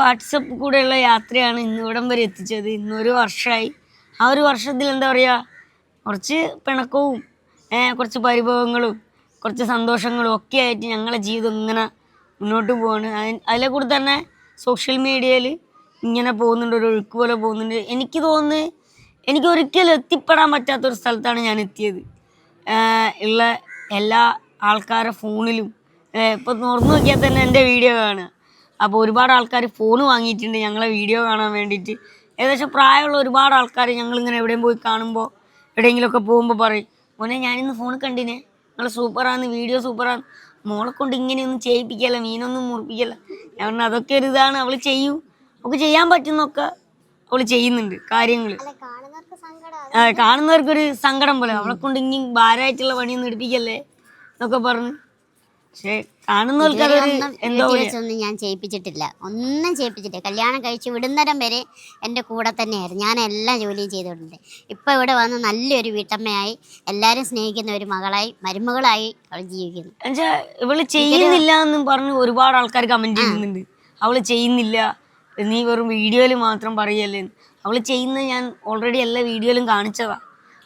WhatsApp കൂടെയുള്ള യാത്രയാണ് ഇന്ന് ഇവിടം വരെ എത്തിച്ചത്. ഇന്നൊരു വർഷമായി ആ ഒരു വർഷത്തിൽ എന്താ പറയുക കുറച്ച് പിണക്കവും കുറച്ച് പരിഭവങ്ങളും കുറച്ച് സന്തോഷങ്ങളും ഒക്കെ ആയിട്ട് ഞങ്ങളെ ജീവിതം ഇങ്ങനെ മുന്നോട്ട് പോവാണ്. അതിന് അതിലെ കൂടെ തന്നെ സോഷ്യൽ മീഡിയയിൽ ഇങ്ങനെ പോകുന്നുണ്ട് ഒരു ഒഴുക്ക് പോലെ പോകുന്നുണ്ട്. എനിക്ക് തോന്നുന്നു എനിക്ക് ഒരിക്കലും എത്തിപ്പെടാൻ പറ്റാത്തൊരു സ്ഥലത്താണ് ഞാൻ എത്തിയത്. ഉള്ള എല്ലാ ആൾക്കാരുടെ ഫോണിലും ഇപ്പം തുറന്നു നോക്കിയാൽ തന്നെ എന്റെ വീഡിയോ കാണുക. അപ്പോൾ ഒരുപാട് ആൾക്കാർ ഫോൺ വാങ്ങിയിട്ടുണ്ട് ഞങ്ങളെ വീഡിയോ കാണാൻ വേണ്ടിയിട്ട്. ഏകദേശം പ്രായമുള്ള ഒരുപാട് ആൾക്കാർ ഞങ്ങളിങ്ങനെ എവിടെയും പോയി കാണുമ്പോൾ എവിടെയെങ്കിലുമൊക്കെ പോകുമ്പോൾ പറയും മോനെ ഞാനിന്ന് ഫോൺ കണ്ടിനെ. നിങ്ങൾ സൂപ്പറാന്ന് വീഡിയോ സൂപ്പറാന്ന് മോളെ കൊണ്ട് ഇങ്ങനെയൊന്നും ചെയ്യിപ്പിക്കല്ല മീനൊന്നും മുറിപ്പിക്കല്ല. ഞാൻ പറഞ്ഞു അതൊക്കെ ഒരു ഇതാണ് അവൾ ചെയ്യൂ. അവൾക്ക് ചെയ്യാൻ പറ്റുന്നൊക്കെ അവൾ ചെയ്യുന്നുണ്ട് കാര്യങ്ങൾ കാണുന്നവർക്കൊരു സങ്കടം പോലെ. അവളെ കൊണ്ട് ഇനി ഭാരമായിട്ടുള്ള പണിയൊന്നും എടുപ്പിക്കല്ലേ? എന്നൊക്കെ പറഞ്ഞു. പക്ഷെ ഒന്നും ഞാൻ ചെയ്യിപ്പിച്ചിട്ടില്ല. ഒന്നും ചെയ്യിപ്പിച്ചിട്ടില്ല. കല്യാണം കഴിച്ച് വിടുന്നരം വരെ എന്റെ കൂടെ തന്നെയായിരുന്നു. ഞാൻ എല്ലാ ജോലിയും ചെയ്തിട്ടുണ്ട് ഇപ്പം ഇവിടെ വന്ന് നല്ലൊരു വീട്ടമ്മയായി എല്ലാവരും സ്നേഹിക്കുന്ന ഒരു മകളായി മരുമകളായി അവൾ ജീവിക്കുന്നു. ഇവൾ ചെയ്യുന്നില്ല എന്നും പറഞ്ഞ് ഒരുപാട് ആൾക്കാർ കമന്റ് ചെയ്യുന്നുണ്ട്. അവൾ ചെയ്യുന്നില്ല. നീ വെറും വീഡിയോയിൽ മാത്രം പറയല്ലേ. അവൾ ചെയ്യുന്ന ഞാൻ ഓൾറെഡി എല്ലാ വീഡിയോയിലും കാണിച്ചതാ.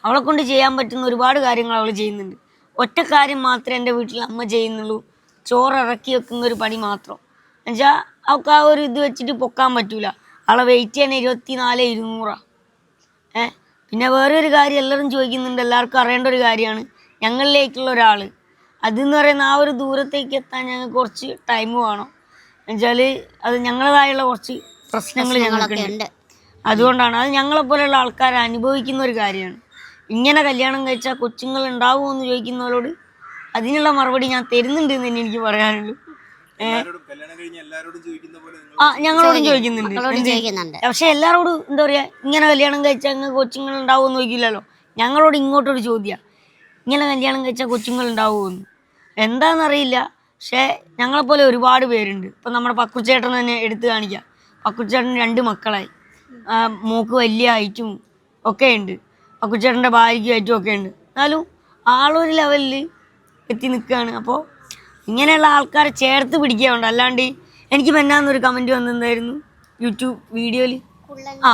അവളെ കൊണ്ട് ചെയ്യാൻ പറ്റുന്ന ഒരുപാട് കാര്യങ്ങൾ അവൾ ചെയ്യുന്നുണ്ട്. ഒറ്റ കാര്യം മാത്രമേ എന്റെ വീട്ടിൽ അമ്മ ചെയ്യുന്നുള്ളൂ. ചോറ് ഇറക്കി വെക്കുന്ന ഒരു പണി മാത്രം. എന്നുവെച്ചാൽ അവൾക്ക് ആ ഒരു ഇത് വെച്ചിട്ട് പൊക്കാൻ പറ്റൂല. അവളെ വെയിറ്റ് ചെയ്യണ ഇരുപത്തിനാല് ഇരുന്നൂറാണ് ഏ? പിന്നെ വേറെ ഒരു കാര്യം എല്ലാവരും ചോദിക്കുന്നുണ്ട് എല്ലാവർക്കും അറിയേണ്ട ഒരു കാര്യമാണ്. ഞങ്ങളിലേക്കുള്ള ഒരാൾ അതെന്ന് പറയുന്ന ആ ഒരു ദൂരത്തേക്ക് എത്താൻ ഞങ്ങൾക്ക് കുറച്ച് ടൈം വേണം. എന്നുവെച്ചാൽ അത് ഞങ്ങളതായുള്ള കുറച്ച് പ്രശ്നങ്ങൾ ഞങ്ങൾക്കുണ്ട്. ഉണ്ട്. അതുകൊണ്ടാണ്. അത് ഞങ്ങളെപ്പോലെയുള്ള ആൾക്കാർ അനുഭവിക്കുന്ന ഒരു കാര്യമാണ്. ഇങ്ങനെ കല്യാണം കഴിച്ചാൽ കൊച്ചുങ്ങൾ ഉണ്ടാവുമോ എന്ന് ചോദിക്കുന്നവരോട് അതിനുള്ള മറുപടി ഞാൻ തരുന്നുണ്ട് എന്ന് തന്നെ എനിക്ക് പറയാനുള്ളൂ. ഏ? കല്യാണം കഴിഞ്ഞ എല്ലാവരോടും ചോദിക്കുന്ന പോലെ നിങ്ങൾ ആ ഞങ്ങളോടും ചോദിക്കുന്നുണ്ട്. ചോദിക്കുന്നുണ്ട്. പക്ഷെ എല്ലാരോടും എന്താ പറയാ ഇങ്ങനെ കല്യാണം കഴിച്ചാൽ അങ്ങ് കൊച്ചുങ്ങൾ ഉണ്ടാവുമോ എന്ന് ചോദിക്കില്ലല്ലോ. ഞങ്ങളോട് ഇങ്ങോട്ടൊരു ചോദ്യം. ഇങ്ങനെ കല്യാണം കഴിച്ചാൽ കൊച്ചുങ്ങൾ ഉണ്ടാവുമെന്ന് എന്താണെന്നറിയില്ല പക്ഷേ ഞങ്ങളെപ്പോലെ ഒരുപാട് പേരുണ്ട്. ഇപ്പം നമ്മുടെ പക്കുച്ചേട്ടൻ തന്നെ എടുത്തു കാണിക്കാം. പക്കുച്ചേട്ടൻ രണ്ട് മക്കളായി. മൂക്ക് മോക്ക് വലിയ ഹൈറ്റും ഒക്കെ ഉണ്ട്. പക്കുച്ചേട്ടന്റെ ഭാര്യയ്ക്ക് ഭാര്യയ്ക്കായിട്ടും ഒക്കെ ഉണ്ട് എന്നാലും ആളൊരു ലെവലിൽ എത്തി നിൽക്കുകയാണ്. അപ്പോൾ ഇങ്ങനെയുള്ള ആൾക്കാരെ ചേർത്ത് പിടിക്കാറുണ്ട് അല്ലാണ്ട് എനിക്ക് മെന്നാന്നൊരു കമന്റ് വന്നിട്ടുണ്ടായിരുന്നു. യൂട്യൂബ് വീഡിയോയിൽ ആ